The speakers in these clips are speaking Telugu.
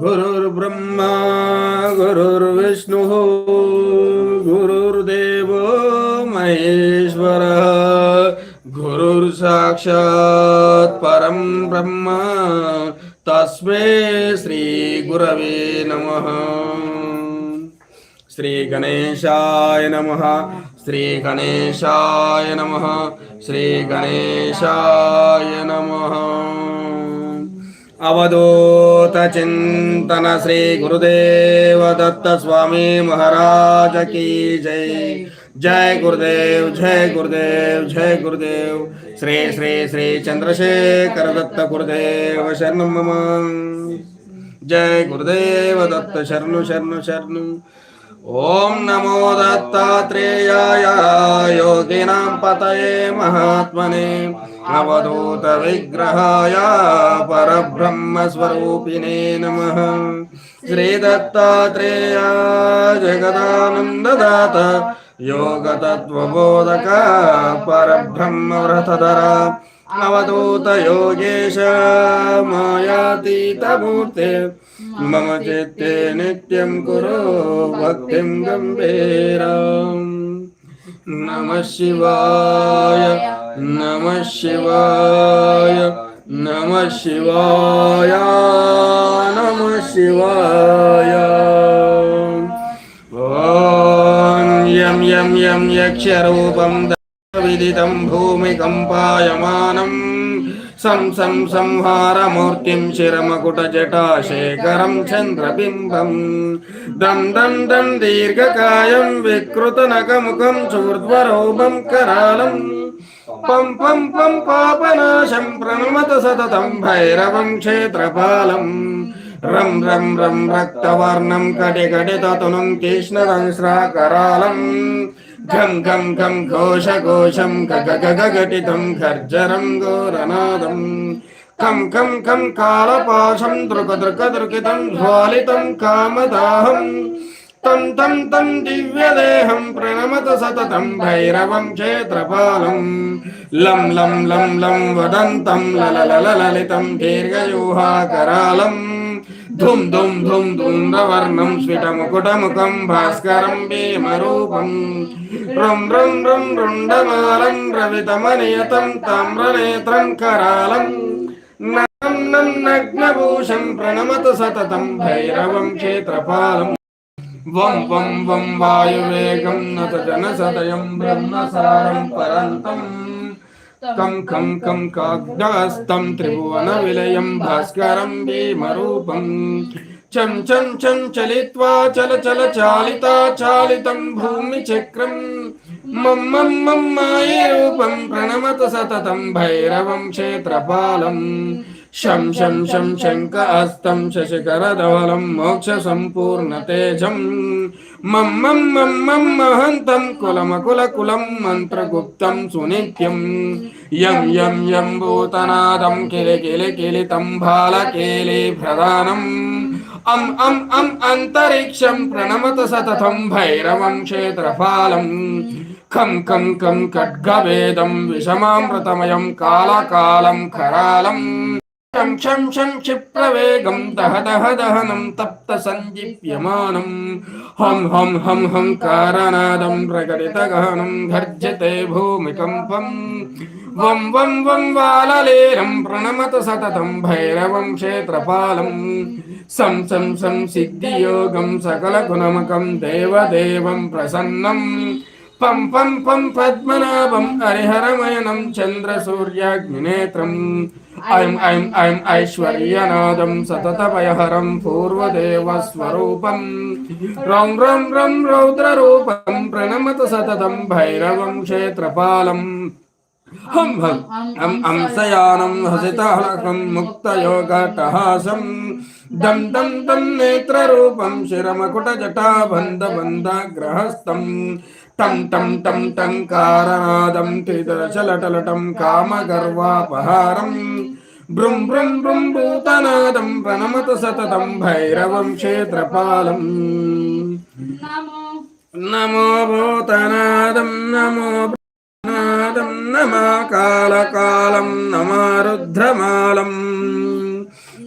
गुरुर्ब्रह्मा, गुरुर्विष्णुः, गुरुर्देवो महेश्वरः, गुरुर्साक्षात् परं ब्रह्म, तस्मै श्रीगुरवे नमः। श्रीगणेशाय नमः श्रीगणेशाय नमः श्रीगणेशाय नमः। अवधूत चिंतन श्री गुरुदेव दत्त स्वामी महाराज की जय। जय गुरुदेव जय गुरुदेव जय गुरुदेव। श्री श्री श्री चंद्रशेखर दत्त गुरुदेव शरण मम। जय गुरुदेव दत्त शरणु शरणु शरणु। ॐ नमो दत्तात्रेयाय, योगिनां पतये महात्मने। अवधूतविग्रहाय परब्रह्मस्वरूपिणे नमः श्रीदत्तात्रेय जगदानन्ददात योगतत्त्वबोधक परब्रह्मव्रतधर अवधूत योगेश मायातीतमूर्ते मम चित्ते नित्यं कुरु भक्तिं गम्भीरम् नमः शिवाय नमः शिवाय नमः शिवाय नमः शिवाय। ॐ यं यं यं यक्षरूपं विदितं भूमिकम्पायमानम् सं सं संहारमूर्तिं शिरमकुटजटाशेखरं चन्द्रबिम्बम् दं दं दं दीर्घकायं विकृतनकमुखं चूर्ध्वरोपं करालम् पं पं पं, पापनाशं प्रणमत सततं भैरवं क्षेत्रपालम् रं रं रं, रक्तवर्णं कटिकटिततुनं तीक्ष्णदंश्राकरालम् घं घं घं, घोषघोषं गगगगटितं गर्जरं घोरनादम् कं कं कं, कालपाशं दृकदृकदृकितं ज्वालितं कामदाहम् तं तं तं दिव्यदेहं सततं भैरवं क्षेत्रपालं लं लं लं लं वदन्तं लललललितं दीर्घयूहाकरालम् धुं धुं धुं धूम्रवर्णं स्फिटमुकुटमुखं भास्करं भीमरूपं रुं रुं रुं रुण्डमालं रवितमनियतं ताम्रनेत्रं करालम् नम् नम् नग्नभूषं प्रणमत सततं भैरवं क्षेत्रपालम् वं वं वं वायुवेगं नत जनसदयं ब्रह्मसारं परन्तम् कं खं काग्दास्तं त्रिभुवनविलयं भास्करं भीमरूपं चं चं चं चलित्वा चल चल चालिता चालितं भूमिचक्रं मम मम मम मायरूपं प्रणमत सततं भैरवं क्षेत्रपालम् शं शं शं शङ्कास्तं शशिकरधवलं मोक्षसम्पूर्णतेजं मं मं मं मं महन्तं कुलमकुलकुलं मन्त्रगुप्तं सुनित्यं यं यं यं भूतनादं किलि किलि किलितं भालकेलि प्रधानम् अम् अम् अम् अन्तरिक्षं प्रणमत सततं भैरवं क्षेत्रपालम् खं खं खं खड्गभेदं विषमामृतमयं कालकालं करालम् शं शं शं क्षिप्रवेगं दह दह दहनं तप्त सञ्जीप्यमानं हं हं हं हं कारनादं प्रकटितगहनं गर्जते भूमिकम्पम् वं वं वं वाललेरं प्रणमत सततं भैरवं क्षेत्रपालम् सं सं सं सिद्धियोगं सकलगुणमकं देवदेवं प्रसन्नम् पं पं पं पद्मनाभं हरिहरमयनं चन्द्रसूर्याग्निनेत्रम् ऐं ऐं ऐं ऐश्वर्यनादं सततभयहरं पूर्वदेवस्वरूपं रं रं रं रौद्ररूपं प्रणमत सततं भैरवं क्षेत्रपालम्। हं हं हं हंसयानं हसितहलकं मुक्तयोगटहासं दं दं दं नेत्ररूपं शिरमकुटजटाबन्धबन्धाग्रहस्थं టం టం టం టంకారనాదం చలటలటం కామగర్వాపహారం భృం భృం భృం భూతనాదం ప్రణమత సతతం భైరవం క్షేత్రపాలం నమో భూతనాదం నమో నాదం నమా కాళకాళం నమా రుద్రమాలం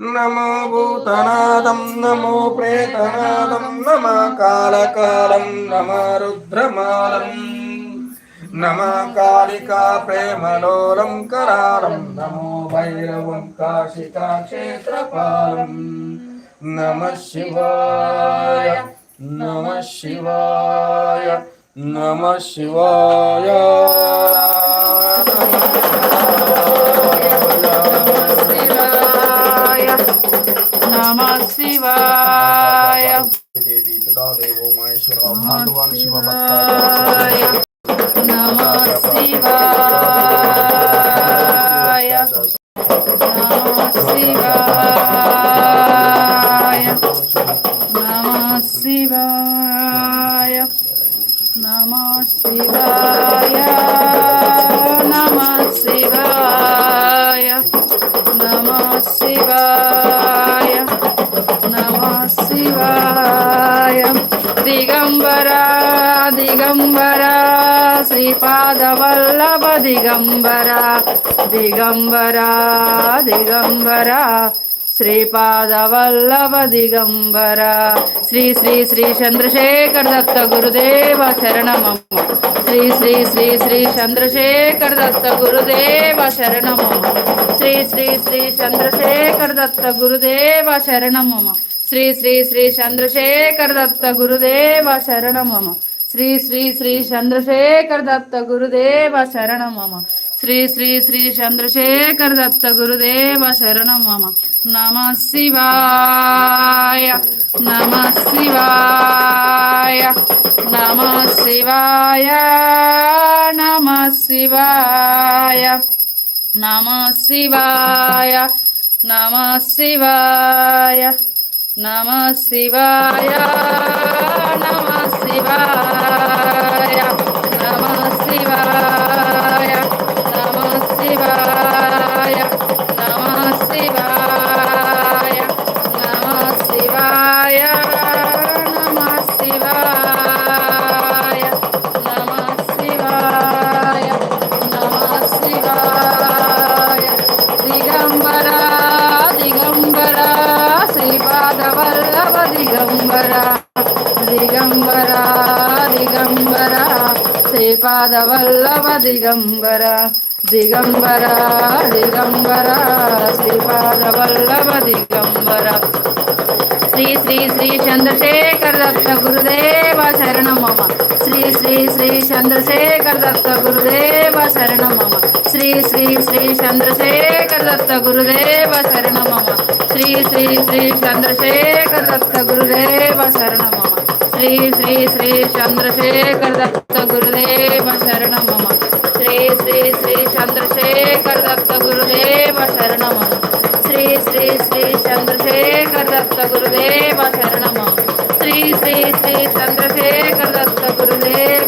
నమో భూతనాదం నమో ప్రేతనాదం నమ కాళకాలం నమ రుద్రమాలం. నమ కాళికా ప్రేమలోలం కరాళం నమో భైరవం కాశికా క్షేత్రపాలం నమ శివాయ నమ శివాయ నమ శివాయ శివాయ. భగవాన్ శివ శివాయ శ్రీపాదవల్లభ దిగంబర దిగంబర దిగంబర శ్రీపాదవల్లభ దిగంబర శ్రీ శ్రీ శ్రీ చంద్రశేఖర దత్త గురుదేవ శరణమమ్మ శ్రీ శ్రీ శ్రీ శ్రీ చంద్రశేఖర దత్త గురుదేవ శరణమమ్మ శ్రీ శ్రీ శ్రీ చంద్రశేఖర దత్త గురుదేవ శరణమమ్మ శ్రీ శ్రీ శ్రీ చంద్రశేఖర దత్త గురుదేవ శరణమమ్మ శ్రీ శ్రీ శ్రీ చంద్రశేఖర్ దత్త గురుదేవ శరణం మమ. శ్రీ శ్రీ శ్రీ చంద్రశేఖర్ దత్త గురుదేవ శరణం మమ. నమ శివాయ నమ శివాయ నమ శివాయ నమ శివాయ నమ శివాయ నమ శివాయ నమ శివాయ. va. శ్రీపాదవల్లవ దిగంబర దిగంబర దిగంబర శ్రీపాదవల్లవ దిగంబర శ్రీ శ్రీ శ్రీ చంద్రశేఖర దత్త గురుదేవ శరణం శ్రీ శ్రీ శ్రీ చంద్రశేఖర దత్త గురుదేవ శరణం శ్రీ శ్రీ శ్రీ చంద్రశేఖర దత్త గురుదేవ శరణం శ్రీ శ్రీ శ్రీ చంద్రశేఖర దత్త గురుదేవ శరణం శ్రీ శ్రీ శ్రీ చంద్రశేఖర దత్త గురుదేవ శరణం మమ. శ్రీ శ్రీ శ్రీ చంద్రశేఖర దత్త గురుదేవ శరణం మమ. శ్రీ శ్రీ శ్రీ చంద్రశేఖర దత్త గురుదేవ శరణమ శ్రీ శ్రీ శ్రీ చంద్రశేఖర దత్త గురుదేవ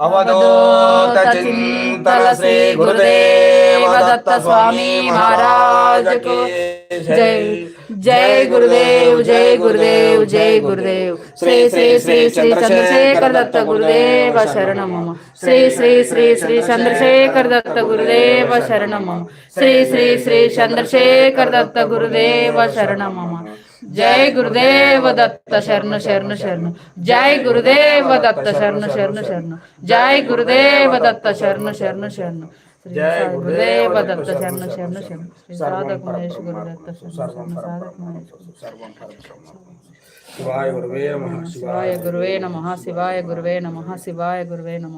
అవధూత చింతన శ్రీ గురుదేవ దత్త స్వామి మహారాజ్ జై జై గురుదేవ్ జై గురుదేవ్ జై గురుదేవ్ శ్రీ శ్రీ శ్రీ శ్రీ చంద్రశేఖర్ దత్త గురుదేవ శరణం శ్రీ శ్రీ శ్రీ శ్రీ చంద్రశేఖర్ దత్త గురుదేవ శరణం శ్రీ శ్రీ శ్రీ చంద్రశేఖర్ దత్త గురుదేవ శరణం మమ జై గురుదేవ దత్త శరణ శరణ శరణ. జై గురుదేవ దత్త శరణ శరణ శరణ. జై గురుదేవ దత్త శరణ శరణ శరణ. శ్రీ సాయి గురుదేవ దత్త శరణ శరణ శరణ శ్రీ సాధక మహేష్ గురుదత్త శరణ శరణ. సాధక మహేష్ సర్వం కరిష్యామి. శివాయ గురువే నమ శివాయ శివాయ గురువే నమ.